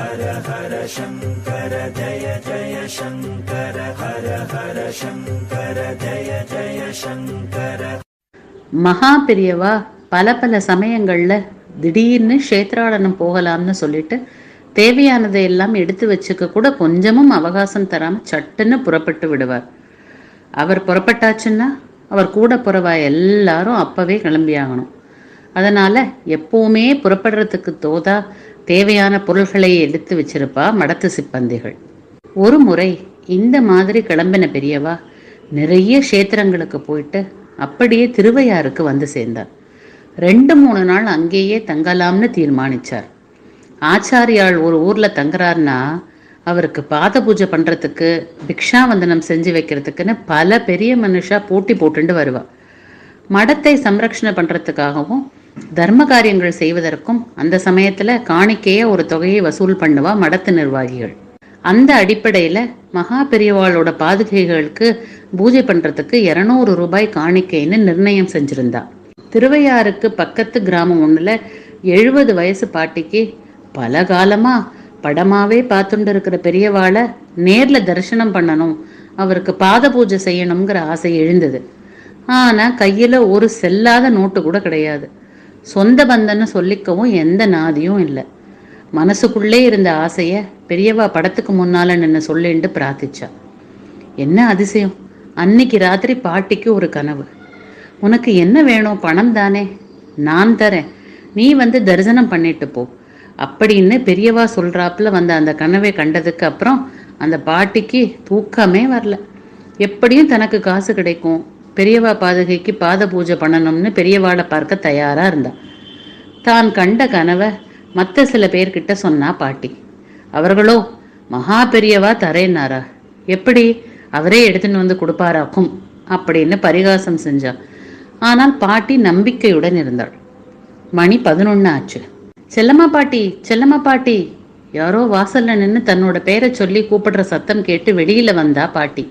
ஹர ஹர சங்கர ஜய ஜய சங்கர ஹர ஹர சங்கர ஜய ஜய சங்கர. மகா பெரியவா பல பல சமயங்கள்ல திடீர்னு க்ஷேத்ராடனம் போகலாம்னு சொல்லிட்டு தேவையானதை எல்லாம் எடுத்து வச்சுக்க கூட கொஞ்சமும் அவகாசம் தராம சட்டுன்னு புறப்பட்டு விடுவார். அவர் புறப்பட்டாச்சுன்னா அவர் கூட புறவா எல்லாரும் அப்பவே கிளம்பியாகணும். அதனால எப்பவுமே புறப்படுறதுக்கு தோதா தேவையான பொருள்களை எடுத்து வச்சிருப்பா மடத்து சிப்பந்திகள். ஒரு முறை இந்த மாதிரி கிளம்பின பெரியவா நிறைய க்ஷேத்திரங்களுக்கு போயிட்டு அப்படியே திருவையாருக்கு வந்து சேர்ந்தார் ரெண்டு மூணு நாள் அங்கேயே தங்கலாம்னு தீர்மானிச்சார். ஆச்சாரியாள் ஒரு ஊர்ல தங்குறாருன்னா அவருக்கு பாத பூஜை பண்றதுக்கு பிக்ஷாவந்தனம் செஞ்சு வைக்கிறதுக்குன்னு பல பெரிய மனுஷா போட்டி போட்டுண்டு வருவா. மடத்தை சம்ரக்ஷணை பண்றதுக்காகவும் தர்ம காரியங்கள் செய்வதற்கும் அந்த சமயத்துல காணிக்கைய ஒரு தொகையை வசூல் பண்ணுவா மடத்து நிர்வாகிகள். அந்த அடிப்படையில மகா பெரியவாளோட பாதுகைகளுக்கு பூஜை பண்றதுக்கு இருநூறு ரூபாய் காணிக்கைன்னு நிர்ணயம் செஞ்சிருந்தா. திருவையாறுக்கு பக்கத்து கிராமம் ஒண்ணுல எழுபது வயசு பாட்டிக்கு பல காலமா படமாவே பார்த்துட்டு இருக்கிற பெரியவாளை நேர்ல தரிசனம் பண்ணணும் அவருக்கு பாத பூஜை செய்யணுங்கிற ஆசை எழுந்தது. ஆனா கையில ஒரு செல்லாத நோட்டு கூட கிடையாது. சொந்த பந்தன்னு சொல்லிக்கவும் எந்த நாதியும் இல்லை. மனசுக்குள்ளே இருந்த ஆசையை பெரியவா படத்துக்கு முன்னால நின்று சொல்லிண்டு பிரார்த்திச்சா. என்ன அதிசயம்? அன்னைக்கு ராத்திரி பாட்டிக்கு ஒரு கனவு. உனக்கு என்ன வேணும்? பணம் தானே? நான் தரேன். நீ வந்து தரிசனம் பண்ணிட்டு போ. அப்படின்னு பெரியவா சொல்கிறாப்புல வந்த அந்த கனவை கண்டதுக்கு அப்புறம் அந்த பாட்டிக்கு தூக்கமே வரல. எப்படியும் தனக்கு காசு கிடைக்கும். பெரியவா பாதகைக்கு பாத பூஜை பண்ணணும்னு பெரியவாளை பார்க்க தயாரா இருந்தா தான் கண்ட கனவை மற்ற சில பேர்கிட்ட சொன்னா பாட்டி. அவர்களோ மகா பெரியவா தரேன்னாரா? எப்படி அவரே எடுத்துன்னு வந்து கொடுப்பாராக்கும்? அப்படின்னு பரிகாசம் செஞ்சா. ஆனால் பாட்டி நம்பிக்கையுடன் இருந்தாள். மணி பதினொன்னு ஆச்சு. செல்லம்மா பாட்டி செல்லம்மா பாட்டி யாரோ வாசல்ல நின்று தன்னோட பேரை சொல்லி கூப்பிடுற சத்தம் கேட்டு வெளியில வந்தா பாட்டி.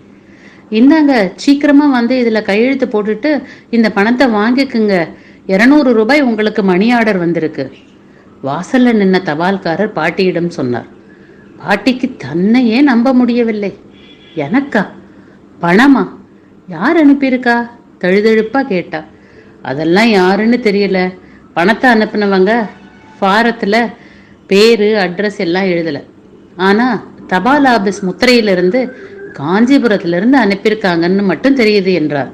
இந்தாங்க சீக்கிரமா வந்து இதுல கையெழுத்து போட்டுட்டு இந்த பணத்தை வாங்கிக்குங்க. இருநூறு ரூபாய் உங்களுக்கு மணி ஆர்டர் வந்திருக்கு. வாசல்ல நின்ன தபால்காரர் பாட்டியிடம் சொன்னார் பாட்டிக்கு தன்னையே நம்ப முடியவில்லை. எனக்கா? பணமா? யார் அனுப்பியிருக்கா? தழுதழுப்பா கேட்டா அதெல்லாம் யாருன்னு தெரியல. பணத்தை அனுப்புனவங்க ஃபாரத்தில் பேரு அட்ரஸ் எல்லாம் எழுதலை. ஆனால் தபால் ஆபீஸ் முத்திரையிலிருந்து காஞ்சிபுரத்திலிருந்து அனுப்பியிருக்காங்கன்னு மட்டும் தெரியுது என்றார்.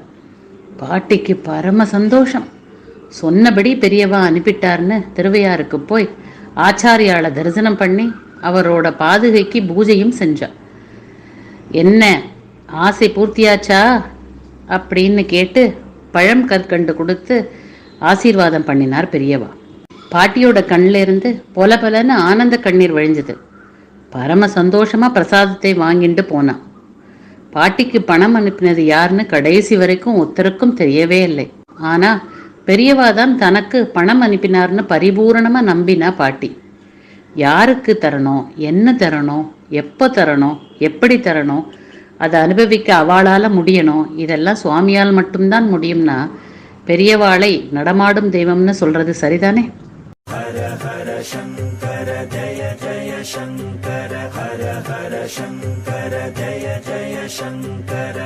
பாட்டிக்கு பரம சந்தோஷம். சொன்னபடி பெரியவா அனுப்பிட்டார்னு திருவையாருக்கு போய் ஆச்சாரியாளை தரிசனம் பண்ணி அவரோட பாதுகைக்கு பூஜையும் செஞ்சா. என்ன ஆசை பூர்த்தியாச்சா? அப்படின்னு கேட்டு பழம் கற்கண்டு கொடுத்து ஆசீர்வாதம் பண்ணினார் பெரியவா. பாட்டியோட கண்ணில் இருந்து பொல பலன்னு ஆனந்த கண்ணீர் வழிஞ்சது. பரம சந்தோஷமா பிரசாதத்தை வாங்கிட்டு போனான். பாட்டிக்கு பணம் அனுப்பினது யாருன்னு கடைசி வரைக்கும் ஒருத்தருக்கும் தெரியவே இல்லை. ஆனா பெரியவா தான் தனக்கு பணம் அனுப்பினார்னு பரிபூரணமா நம்பினா பாட்டி. யாருக்கு தரணும் என்ன தரணும் எப்போ தரணும் எப்படி தரணும் அதை அனுபவிக்க அவளால் முடியணும் இதெல்லாம் சுவாமியால் மட்டும்தான் முடியும்னா பெரியவாளை நடமாடும் தெய்வம்னு சொல்றது சரிதானே? ஹர ஹர சங்கர ஜய ஜய சங்கர ஹர ஹர சங்கர ஜய ஜய சங்கர